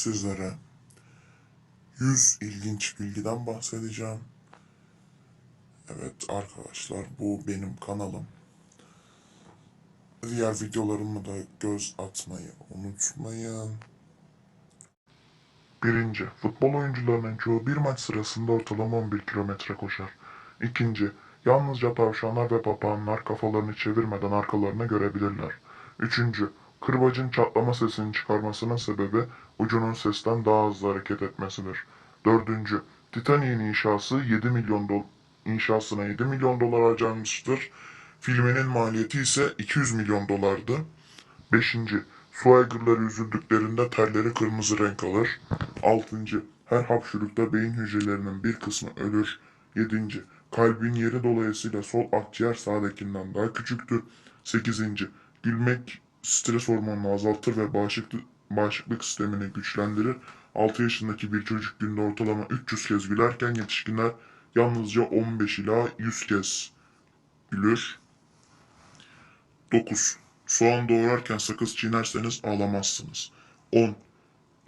sizlere 100 ilginç bilgiden bahsedeceğim. Evet arkadaşlar bu benim kanalım. Diğer videolarıma da göz atmayı unutmayın. Birinci, futbol oyuncularının çoğu bir maç sırasında ortalama 11 kilometre koşar. İkinci, yalnızca tavşanlar ve papağanlar kafalarını çevirmeden arkalarını görebilirler. Üçüncü, kırbacın çatlama sesini çıkarmasının sebebi ucunun sesten daha hızlı hareket etmesidir. Dördüncü, Titanic'in inşası 7 milyon dol inşasına 7 milyon dolar harcanmıştır. Filminin maliyeti ise 200 milyon dolardı. Beşinci, su aygırları üzüldüklerinde terleri kırmızı renk alır. Altıncı, her hapşurukta beyin hücrelerinin bir kısmı ölür. Yedinci, kalbin yeri dolayısıyla sol akciğer sağdakinden daha küçüktür. Sekizinci, gülmek stres hormonunu azaltır ve bağışıklık, bağışıklık sistemini güçlendirir. 6 yaşındaki bir çocuk günde ortalama 300 kez gülerken yetişkinler yalnızca 15 ila 100 kez gülür. 9. Soğan doğrarken sakız çiğnerseniz ağlamazsınız. 10.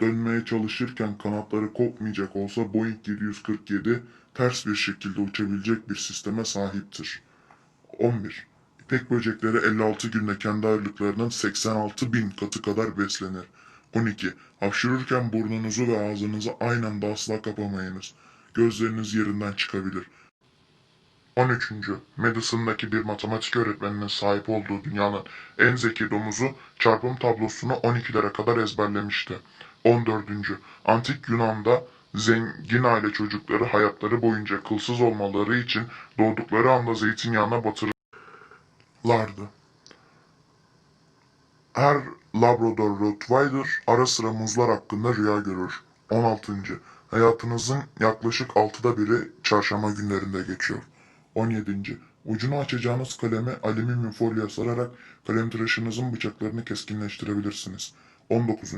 Dönmeye çalışırken kanatları kopmayacak olsa Boeing 747 ters bir şekilde uçabilecek bir sisteme sahiptir. 11. İpek böcekleri 56 günde kendi ağırlıklarının 86 bin katı kadar beslenir. 12. Hapşırırken burnunuzu ve ağzınızı aynı anda asla kapamayınız. Gözleriniz yerinden çıkabilir. 13. Madison'daki bir matematik öğretmeninin sahip olduğu dünyanın en zeki domuzu çarpım tablosunu 12'lere kadar ezberlemişti. 14. Antik Yunan'da zengin aile çocukları hayatları boyunca kılsız olmaları için doğdukları anda zeytinyağına batırırlardı. Her Labrador Rottweiler ara sıra muzlar hakkında rüya görür. 16. Hayatınızın yaklaşık 6'da biri çarşamba günlerinde geçiyor. 17. Ucunu açacağınız kaleme alüminyum folyoya sararak kalem tıraşınızın bıçaklarını keskinleştirebilirsiniz. 19.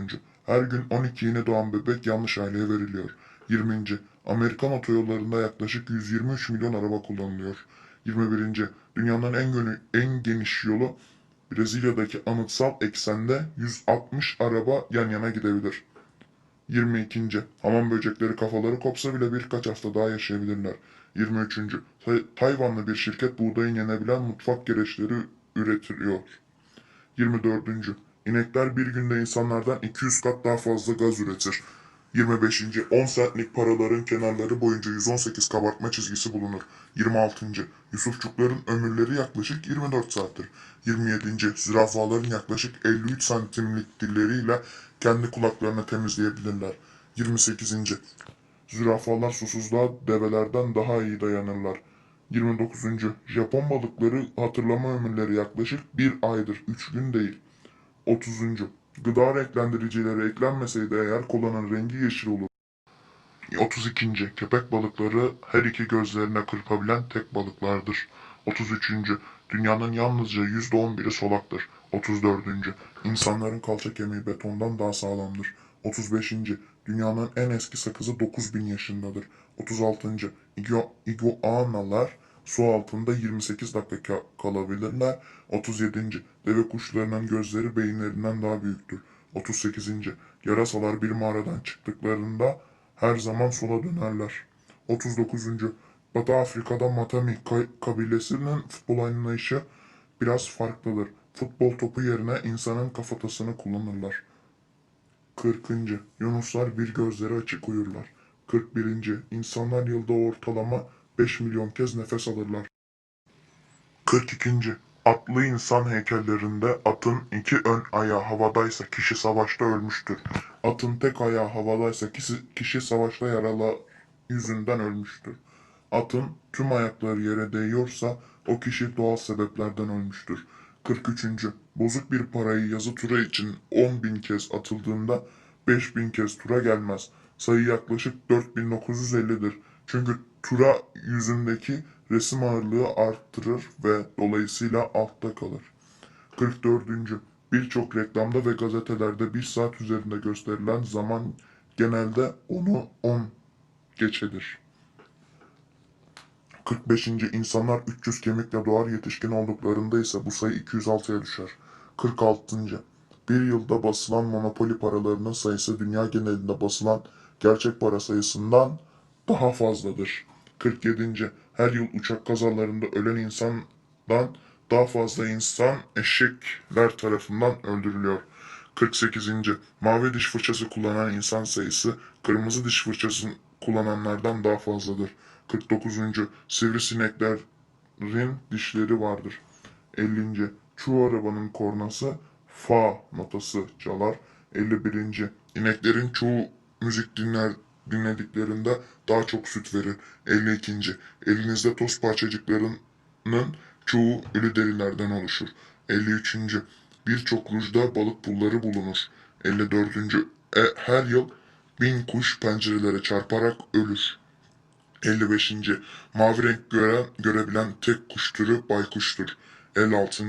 Her gün 12 yeni doğan bebek yanlış aileye veriliyor. 20. Amerikan otoyollarında yaklaşık 123 milyon araba kullanılıyor. 21. Dünyanın en, gönü- en geniş yolu Brezilya'daki anıtsal eksende 160 araba yan yana gidebilir. 22. Hamam böcekleri kafaları kopsa bile birkaç hafta daha yaşayabilirler. 23. Tay- Tayvanlı bir şirket buğdayın yenebilen mutfak gereçleri üretiyor. 24. İnekler bir günde insanlardan 200 kat daha fazla gaz üretir. 25. 10 centlik paraların kenarları boyunca 118 kabartma çizgisi bulunur. 26. Yusufçukların ömürleri yaklaşık 24 saattir. 27. Zürafaların yaklaşık 53 santimlik dilleriyle kendi kulaklarını temizleyebilirler. 28. Zürafalar susuzluğa develerden daha iyi dayanırlar. 29. Japon balıkları hatırlama ömürleri yaklaşık 1 aydır, 3 gün değil. 30. Gıda renklendiricileri eklenmeseydi eğer kolanın rengi yeşil olur. 32. Köpek balıkları her iki gözlerine kırpabilen tek balıklardır. 33. Dünyanın yalnızca %11'i solaktır. 34. İnsanların kalça kemiği betondan daha sağlamdır. 35. Dünyanın en eski sakızı 9000 yaşındadır. 36. İgu- İguanalar su altında 28 dakika ka- kalabilirler. 37. Deve kuşlarının gözleri beyinlerinden daha büyüktür. 38. Yarasalar bir mağaradan çıktıklarında her zaman sola dönerler. 39. Batı Afrika'da Matami ka- kabilesinin futbol anlayışı biraz farklıdır. Futbol topu yerine insanın kafatasını kullanırlar. 40. Yunuslar bir gözleri açık uyurlar. 41. İnsanlar yılda ortalama 5 milyon kez nefes alırlar. 42. Atlı insan heykellerinde atın iki ön ayağı havadaysa kişi savaşta ölmüştür. Atın tek ayağı havadaysa kişi, kişi savaşta yaralı yüzünden ölmüştür. Atın tüm ayakları yere değiyorsa o kişi doğal sebeplerden ölmüştür. 43. Bozuk bir parayı yazı tura için 10 bin kez atıldığında 5 bin kez tura gelmez. Sayı yaklaşık 4950'dir. Çünkü tura yüzündeki resim ağırlığı arttırır ve dolayısıyla altta kalır. 44. Birçok reklamda ve gazetelerde 1 saat üzerinde gösterilen zaman genelde onu 10 geçedir. 45. İnsanlar 300 kemikle doğar yetişkin olduklarında ise bu sayı 206'ya düşer. 46. Bir yılda basılan monopoli paralarının sayısı dünya genelinde basılan gerçek para sayısından daha fazladır. 47. Her yıl uçak kazalarında ölen insandan daha fazla insan eşekler tarafından öldürülüyor. 48. Mavi diş fırçası kullanan insan sayısı kırmızı diş fırçası kullananlardan daha fazladır. 49. Sivrisineklerin dişleri vardır. 50. Çoğu arabanın kornası fa notası çalar. 51. İneklerin çoğu müzik dinler dinlediklerinde daha çok süt verir. 52. Elinizde toz parçacıklarının çoğu ölü derilerden oluşur. 53. Birçok rujda balık pulları bulunur. 54. E, her yıl bin kuş pencerelere çarparak ölür. 55. Mavi renk gören, görebilen tek kuş türü baykuştur. 56.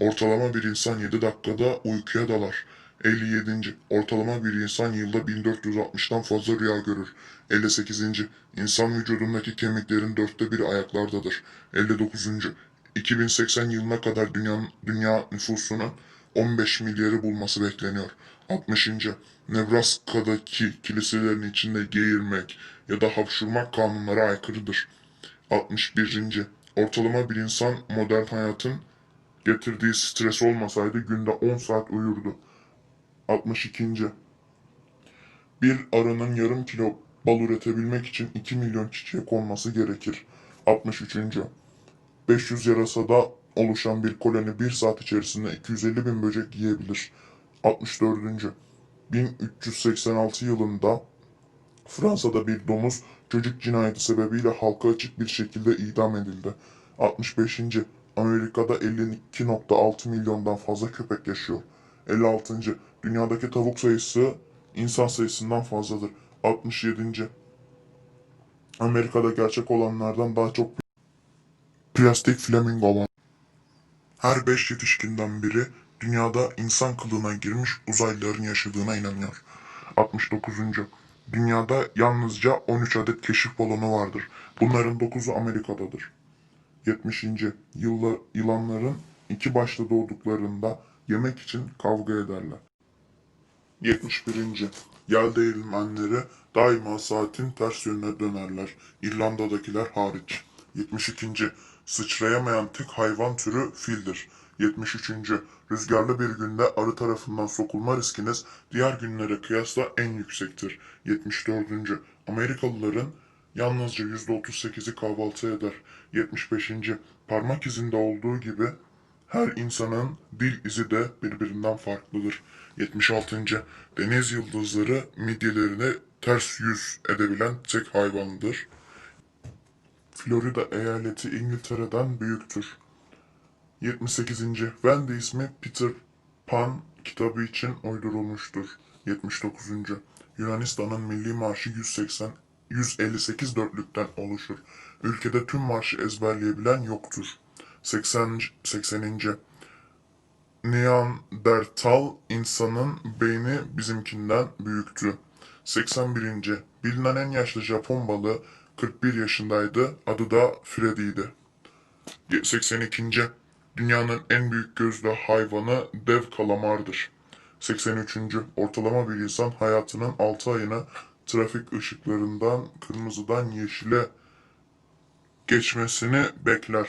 Ortalama bir insan 7 dakikada uykuya dalar. 57. Ortalama bir insan yılda 1460'tan fazla rüya görür. 58. İnsan vücudundaki kemiklerin dörtte biri ayaklardadır. 59. 2080 yılına kadar dünya, dünya nüfusunun 15 milyarı bulması bekleniyor. 60. Nebraska'daki kiliselerin içinde geğirmek ya da hapşurmak kanunlara aykırıdır. 61. Ortalama bir insan modern hayatın getirdiği stres olmasaydı günde 10 saat uyurdu. 62. Bir arının yarım kilo bal üretebilmek için 2 milyon çiçeğe konması gerekir. 63. 500 yarasada oluşan bir koloni bir saat içerisinde 250 bin böcek yiyebilir. 64. 1386 yılında Fransa'da bir domuz çocuk cinayeti sebebiyle halka açık bir şekilde idam edildi. 65. Amerika'da 52.6 milyondan fazla köpek yaşıyor. 56. Dünyadaki tavuk sayısı insan sayısından fazladır. 67. Amerika'da gerçek olanlardan daha çok plastik flamingo var. Her beş yetişkinden biri dünyada insan kılığına girmiş uzaylıların yaşadığına inanıyor. 69. Dünyada yalnızca 13 adet keşif balonu vardır. Bunların 9'u Amerika'dadır. 70. Yılla, yılanların iki başta doğduklarında yemek için kavga ederler. 71. Yel değirmenleri daima saatin ters yönüne dönerler. İrlanda'dakiler hariç. 72. Sıçrayamayan tek hayvan türü fildir. 73. Rüzgarlı bir günde arı tarafından sokulma riskiniz diğer günlere kıyasla en yüksektir. 74. Amerikalıların yalnızca %38'i kahvaltı eder. 75. Parmak izinde olduğu gibi her insanın dil izi de birbirinden farklıdır. 76. Deniz yıldızları midyelerine ters yüz edebilen tek hayvandır. Florida eyaleti İngiltere'den büyüktür. 78. Wendy ismi Peter Pan kitabı için uydurulmuştur. 79. Yunanistan'ın milli marşı 180 158 dörtlükten oluşur. Ülkede tüm marşı ezberleyebilen yoktur. 80. 80. Neandertal insanın beyni bizimkinden büyüktü. 81. Bilinen en yaşlı Japon balığı 41 yaşındaydı. Adı da Freddy'ydi. 82. Dünyanın en büyük gözlü hayvanı dev kalamardır. 83. Ortalama bir insan hayatının 6 ayını trafik ışıklarından kırmızıdan yeşile geçmesini bekler.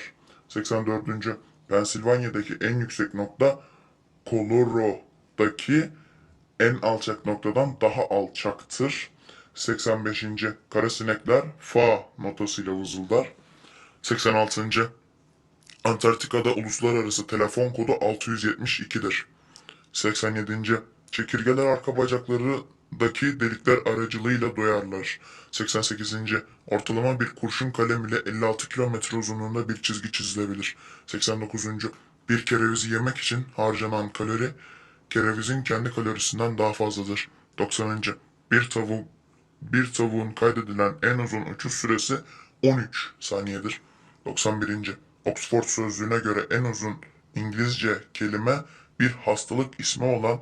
84. Pensilvanya'daki en yüksek nokta Colorado'daki en alçak noktadan daha alçaktır. 85. Kara sinekler fa notasıyla vızıldar. 86. Antarktika'da uluslararası telefon kodu 672'dir. 87. Çekirgeler arka bacaklarındaki delikler aracılığıyla doyarlar. 88. Ortalama bir kurşun kalem ile 56 kilometre uzunluğunda bir çizgi çizilebilir. 89. Bir kerevizi yemek için harcanan kalori, kerevizin kendi kalorisinden daha fazladır. 90. Bir tavuk bir tavuğun kaydedilen en uzun uçuş süresi 13 saniyedir. 91. Oxford sözlüğüne göre en uzun İngilizce kelime bir hastalık ismi olan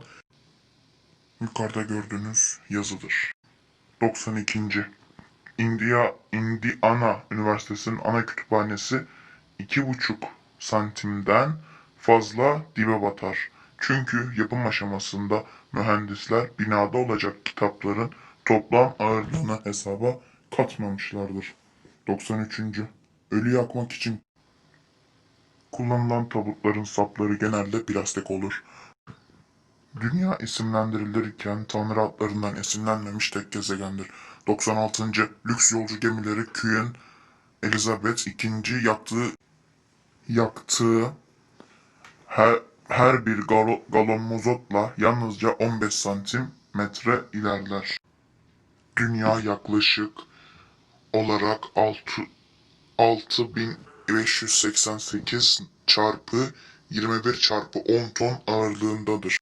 yukarıda gördüğünüz yazıdır. 92. India, Indiana Üniversitesi'nin ana kütüphanesi 2,5 santimden fazla dibe batar. Çünkü yapım aşamasında mühendisler binada olacak kitapların toplam ağırlığını hesaba katmamışlardır. 93. Ölü yakmak için kullanılan tabutların sapları genelde plastik olur. Dünya isimlendirilirken Tanrı adlarından esinlenmemiş tek gezegendir. 96. Lüks yolcu gemileri Queen Elizabeth II yaktığı yaktığı her, her bir galo, galon mazotla yalnızca 15 santimetre ilerler. Dünya yaklaşık olarak 6 6588 çarpı 21 çarpı 10 ton ağırlığındadır.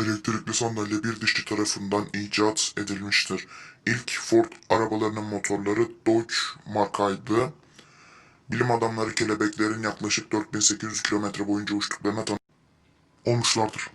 Elektrikli sandalye bir dişli tarafından icat edilmiştir. İlk Ford arabalarının motorları Dodge markaydı. Bilim adamları kelebeklerin yaklaşık 4800 kilometre boyunca uçtuklarına tanı olmuşlardır.